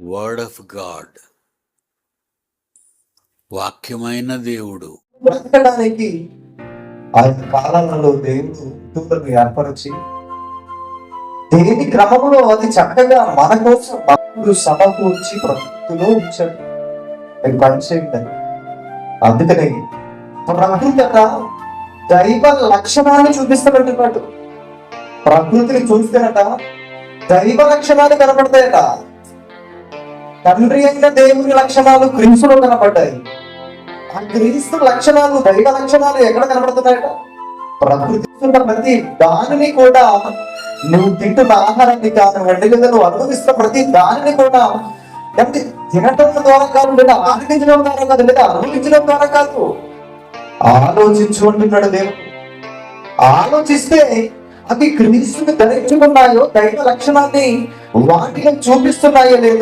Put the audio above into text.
Word of God వాక్యమైన దేవుడు. బ్రతకడానికి ఆయన కాలాలలో దేవుడు ఋతువులను ఏర్పరిచి దేని క్రమంలో అది చక్కగా మన కోసం భక్తులు సమకూర్చి ప్రకృతిలో ఉంచాడు అది పనిచేయండి అందుకనే ప్రకృతి అట దైవ లక్షణాన్ని చూపిస్తానంటున్నాడు ప్రకృతిని చూస్తేనట దైవ లక్షణాలు కనపడతాయట. తండ్రి అయిన దేవుని లక్షణాలు క్రీస్తులో కనపడ్డాయి. ఆ క్రీస్తు లక్షణాలు దైవ లక్షణాలు ఎక్కడ కనబడుతున్నాయట? ప్రకృతి ప్రతి దానిని కూడా నువ్వు తింటున్న ఆహారాన్ని కానివ్వండి లేదా నువ్వు అనుభవిస్తున్న ప్రతి దానిని కూడా అంటే తినటం ద్వారా కాదు లేదా ఆనందించడం ద్వారా కాదు లేదా అనుభవించడం ద్వారా కాదు. ఆలోచించు అంటున్నాడు దేవుడు. ఆలోచిస్తే అవి క్రీస్తుని ధరించుకున్నాయో దైవ లక్షణాన్ని వాటిని చూపిస్తున్నాయో లేదు